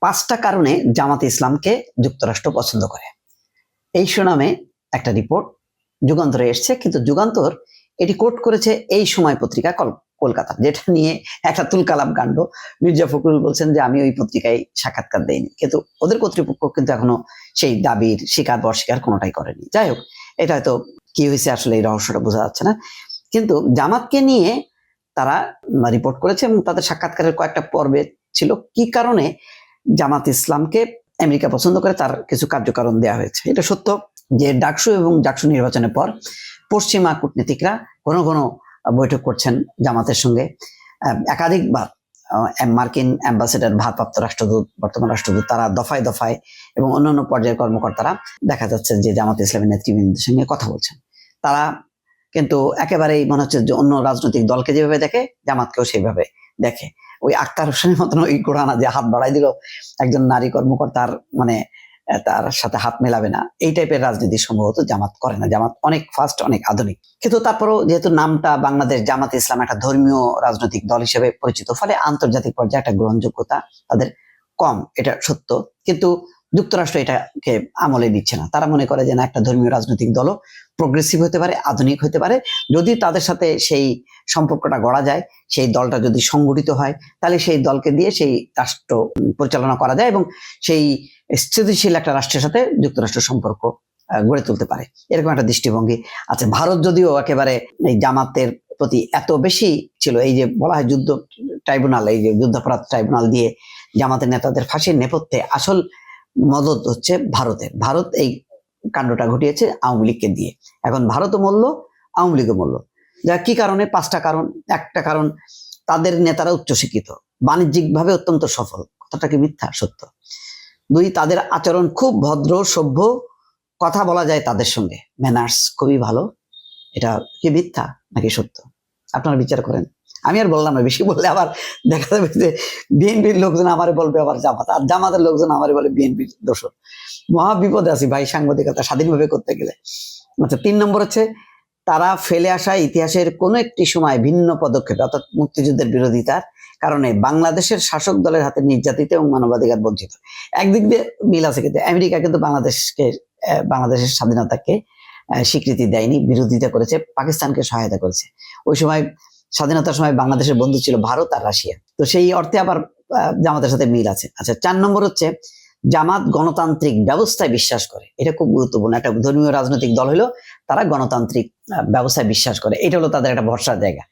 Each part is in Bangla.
পাঁচটা কারণে জামাত ইসলামকে যুক্তরাষ্ট্র পছন্দ করে। এই সুনামে একটা রিপোর্ট যুগান্তরে এসছে, কিন্তু যুগান্তর এটি কোট করেছে এই সময় পত্রিকা কল- কলকাতা, যেটা নিয়ে একটা তুলকালাম কাণ্ড। মির্জা ফখরুল বলছেন যে, আমি ওই পত্রিকায় সাক্ষাৎকার দেইনি। কিন্তু ওদের কর্তৃপক্ষ কিন্তু এখনও সেই দাবির স্বীকার বা অস্বীকার কোনোটাই করেনি। যাই হোক, এটা হয়তো কি হয়েছে আসলে এই রহস্যটা বোঝা যাচ্ছে না। কিন্তু জামাতকে নিয়ে তারা রিপোর্ট করেছে এবং তাদের সাক্ষাৎকারের কয়েকটা পর্বে ছিল। কি কারণে জামাত ইসলামকে আমেরিকা পছন্দ করে তার কিছু কার্যকারণ দেওয়া হয়েছে? এটা সত্য যে ডাকসু এবং ডাকসু নির্বাচনের পর পশ্চিমা কূটনীতিকরা ঘন ঘন বৈঠক করছেন জামাতের সঙ্গে। একাধিকবার মার্কিন অ্যাম্বাসেডার, ভারপ্রাপ্ত রাষ্ট্রদূত, বর্তমান রাষ্ট্রদূত, তারা দফায় দফায় এবং অন্যান্য পর্যায়ের কর্মকর্তারা দেখা যাচ্ছে যে জামাত ইসলামের নেতৃবৃন্দের সঙ্গে কথা বলছেন। তারা কিন্তু একেবারেই মনে হচ্ছে যে অন্য রাজনৈতিক দলকে যেভাবে দেখে, জামাতকেও সেইভাবে দেখে। ওই আক্তার হোসেনের মতন ওই ঘোড়ানা যে হাত বাড়াই দিল, একজন নারী কর্মকর্তার মানে তার সাথে হাত মেলাবে না, এই টাইপের রাজনীতি সম্ভবত জামাত করে না। জামাত অনেক ফাস্ট অনেক আধুনিক। কিন্তু তারপরেও যেহেতু নামটা বাংলাদেশ জামাত ইসলাম একটা ধর্মীয় রাজনৈতিক দল হিসেবে পরিচিত, ফলে আন্তর্জাতিক পর্যায়ে একটা গ্রহণযোগ্যতা তাদের কম, এটা সত্য। কিন্তু যুক্তরাষ্ট্র এটাকে আমলে নিচ্ছে না। তারা মনে করে যে না, একটা ধর্মীয় রাজনৈতিক দলও প্রগ্রেসিভ হতে পারে, আধুনিক হতে পারে। যদি তাদের সাথে সেই সম্পর্কটা গড়া যায়, সেই দলটা যদি সংগঠিত হয়, তাহলে সেই দলকে দিয়ে সেই রাষ্ট্র পরিচালনা করা যায় এবং সেই স্থিতিশীল একটা রাষ্ট্রের সাথে যুক্তরাষ্ট্র সম্পর্ক গড়ে তুলতে পারে। এরকম একটা দৃষ্টিভঙ্গি আচ্ছা ভারত যদিও একেবারে এই জামাতের প্রতি এত বেশি ছিল, এই যে বলা হয় যুদ্ধ ট্রাইব্যুনাল, এই যে যুদ্ধাপরাধ ট্রাইব্যুনাল দিয়ে জামাতের নেতাদের ফাঁসির নেপথ্যে আসল মদত হচ্ছে ভারতের ভারত এই কাণ্ডটা ঘটিয়েছে আওয়ামী লীগকে দিয়ে। এখন ভারতও মূল্য আওয়ামী লীগও মূল্য যা কি কারণে? পাঁচটা কারণ। একটা কারণ, তাদের নেতারা উচ্চশিক্ষিত, বাণিজ্যিকভাবে অত্যন্ত সফল। কথাটা কি মিথ্যা? সত্য। দুই, তাদের আচরণ খুব ভদ্র, সভ্য। কথা বলা যায় তাদের সঙ্গে। ম্যানার্স খুবই ভালো। এটা কি মিথ্যা নাকি সত্য? আপনারা বিচার করেন। আমি আর বললাম না, বেশি বললে আবার দেখা যাবে যে বিএনপির লোকজন আমারে বলবে আবার জামাত, আর জামাতের লোকজন আমারে বলে বিএনপির দোষর। মহা বিপদে আছি ভাই সাংবাদিকতা স্বাধীনভাবে করতে গেলে। আচ্ছা তিন নম্বর হচ্ছে তারা ফেলে আসা ইতিহাসের কোনো একটি সময় ভিন্ন পদক্ষেপ, অর্থাৎ মুক্তিযুদ্ধের বিরোধিতার কারণে বাংলাদেশের শাসক দলের হাতে নির্যাতিত এবং মানবাধিকার বঞ্চিত। একদিক দিয়ে মিল আছে কিন্তু, আমেরিকা কিন্তু বাংলাদেশকে বাংলাদেশের স্বাধীনতাকে স্বীকৃতি দেয়নি, বিরোধিতা করেছে, পাকিস্তানকে সহায়তা করেছে। ওই সময় স্বাধীনতার সময় বাংলাদেশের বন্ধু ছিল ভারত আর রাশিয়া। তো সেই অর্থে আবার জামাতের সাথে মিল আছে। আচ্ছা চার নম্বর হচ্ছে জামাত গণতান্ত্রিক ব্যবস্থায় বিশ্বাস করে। এটা খুব গুরুত্বপূর্ণ। একটা ধর্মীয় রাজনৈতিক দল হলো তারা গণতান্ত্রিক ব্যবস্থায় বিশ্বাস করে। এটা হলো তাদের একটা ভরসার জায়গা।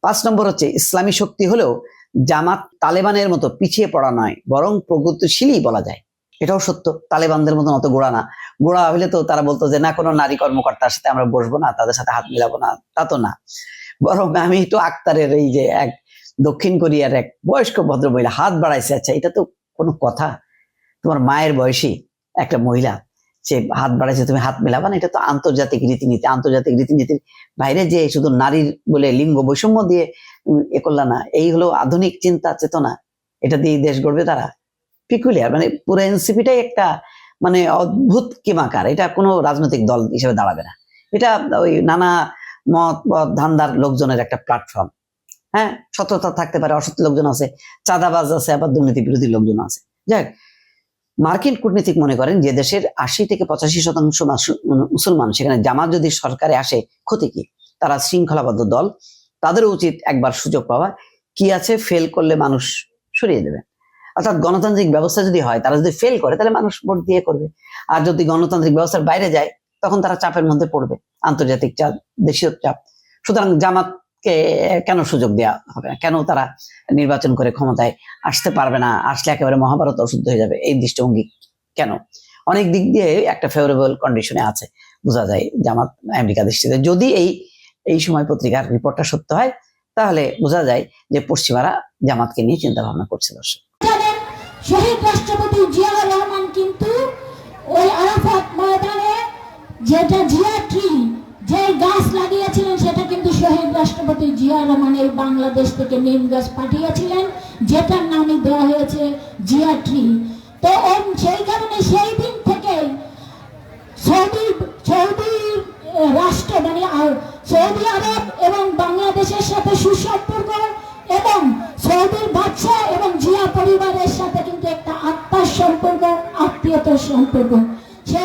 পাঁচ নম্বর হচ্ছে ইসলামী শক্তি হলেও জামাত তালেবানের মতো পিছিয়ে পড়া নয়, বরং প্রগতিশীলই বলা যায়। এটাও সত্য। তালেবানদের মতন অত গোড়া না। গোড়া হলে তো তারা বলতো যে, না, কোনো নারী কর্মকর্তার সাথে আমরা বসবো না, তাদের সাথে হাত মিলাবো না। তা তো না। বরং আমি একটু আক্তারের এই যে এক দক্ষিণ কোরিয়ার এক বয়স্ক ভদ্র মহিলা হাত বাড়াইছে। আচ্ছা এটা তো কোনো কথা। তোমার মায়ের বয়সী একটা মহিলা, সে হাত বাড়াইছে, তুমি হাত মেলাবা না, এটা তো আন্তর্জাতিক রীতিনীতি। আন্তর্জাতিক রীতিনীতির বাইরে যে শুধু নারীর বলে লিঙ্গ বৈষম্য দিয়ে এ করলা না, এই হলো আধুনিক চিন্তা চেতনা। এটা দিয়ে দেশ গড়বে তারা। পিকুলিয়ার মানে পুরো এনসিপিটাই একটা মানে অদ্ভুত কিমাকার। এটা কোনো রাজনৈতিক দল হিসেবে দাঁড়াবে না। এটা ওই নানা মত ধান্দার লোকজনের একটা প্ল্যাটফর্ম হ্যাঁ? সততা থাকতে পারে, অসৎ লোকজন আছে, চাঁদাবাজ আছে, আবার দুর্নীতি বিরোধী লোকজন আছে। যাই মার্কিন কূটনীতিক মনে করেন যে দেশের আশি থেকে পঁচাশি শতাংশ মুসলমান, সেখানে জামাত যদি সরকারে আসে, ক্ষতি কি? তারা শৃঙ্খলাবদ্ধ দল তাদেরও উচিত একবার সুযোগ পাওয়া। কি আছে? ফেল করলে মানুষ সরিয়ে দেবে। অর্থাৎ গণতান্ত্রিক ব্যবস্থা যদি হয়, তারা যদি ফেল করে, তাহলে মানুষ ভোট দিয়ে করবে। আর যদি গণতান্ত্রিক ব্যবস্থার বাইরে যায় তখন তারা চাপের মধ্যে পড়বে, আন্তর্জাতিক চাপ, দেশীয় চাপ। সুতরাং জামাতকে কেন সুযোগ দেওয়া হবে না? কেন তারা নির্বাচন করে ক্ষমতায় আসতে পারবে না? আসলে একেবারে মহাভারত অশুদ্ধ হয়ে যাবে এই দৃষ্টিভঙ্গি কেন? অনেক দিক দিয়ে একটা ফেভারেবল কন্ডিশনে আছে, বোঝা যায় জামাত আমেরিকা দৃষ্টিতে। যদি এই এই সময় পত্রিকার রিপোর্টটা সত্য হয়, তাহলে বোঝা যায় যে পশ্চিমারা জামাতকে নিয়ে চিন্তা ভাবনা করছে দর্শক। যেটা জিয়া ট্রি, যে গাছ লাগিয়েছিলেন, সেটা কিন্তু শহীদ রাষ্ট্রপতি জিয়া রহমানের বাংলাদেশ থেকে নিম গাছ পাঠিয়েছিলেন, যেটার নামে দেওয়া হয়েছে জিয়া ট্রি। তো সেই কারণে সেই দিন থেকে সৌদি সৌদি রাষ্ট্র মানে সৌদি আরব এবং বাংলাদেশের সাথে সুসম্পর্ক এবং সৌদির বাচ্চা এবং জিয়া পরিবারের সাথে কিন্তু একটা আত্মার সম্পর্ক, আত্মীয়তার সম্পর্ক।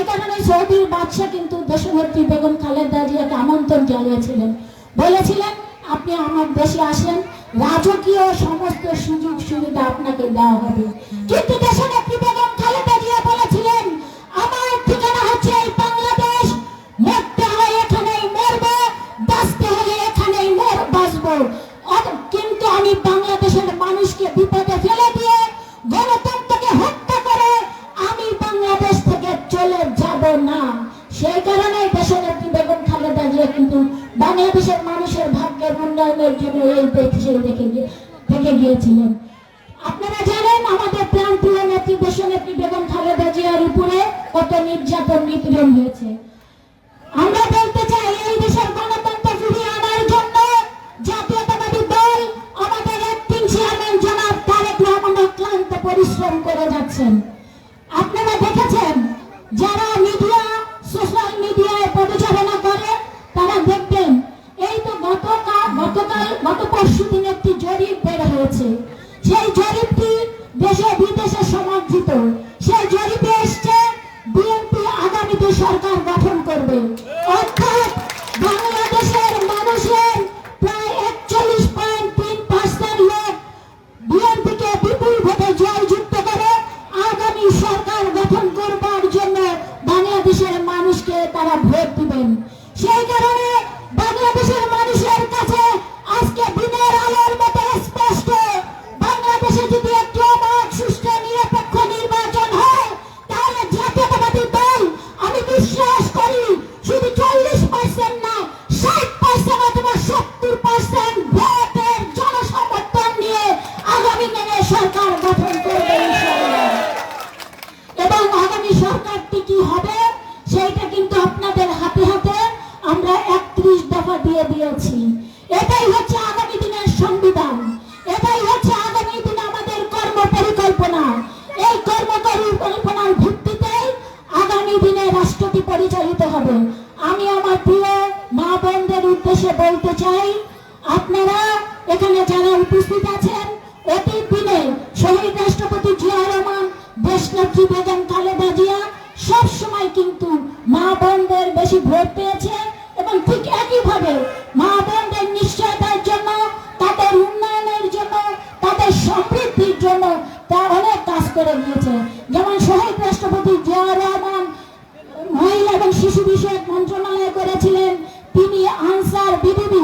কারণে সৌদির বাদশাহ কিন্তু দেশভর্তী বেগম খালেদা জিয়াকে আমন্ত্রণ জানিয়েছিলেন। বলেছিলেন, আপনি আমার দেশে আসেন, রাজকীয় সমস্ত সুযোগ সুবিধা আপনাকে দেওয়া হবে। কিন্তু দেশনেত্রী সেই কারণে দেশনেত্রী বেগম খালেদা জিয়া কিন্তু বাংলাদেশের মানুষের ভাগ্যের উন্নয়নের জন্য এই দেশে গিয়ে থেকে গিয়েছিলেন। আপনারা জানেন আমাদের প্রান্তীয় নেত্রী দেশনেত্রী বেগম খালেদা জিয়ার উপরে কত নির্যাতন, নিপীড়ন হয়েছে। আমরা বলতে চাই এই দেশের গণতন্ত্র ফিরিয়ে আনার জন্য জাতীয়তাবাদী দল আমাদের অ্যাক্টিং চেয়ারম্যান জনাব তারেক রহমান অক্লান্ত পরিশ্রম করে যাচ্ছেন। পরিচালিত হবে। আমি আমার প্রিয় মা বোনদের উদ্দেশ্যে বলতে চাই, আপনারা এখানে যারা উপস্থিত আছেন, অতীত দিনে শহীদ রাষ্ট্রপতি জিয়া রহমান দেশনেত্রী বেগম খালেদা জিয়া, সবসময় কিন্তু মা বোনদের বেশি ভোট এবং বিষয়ক মন্ত্রণালয় করেছিলেন তিনি আনসার বিডিবি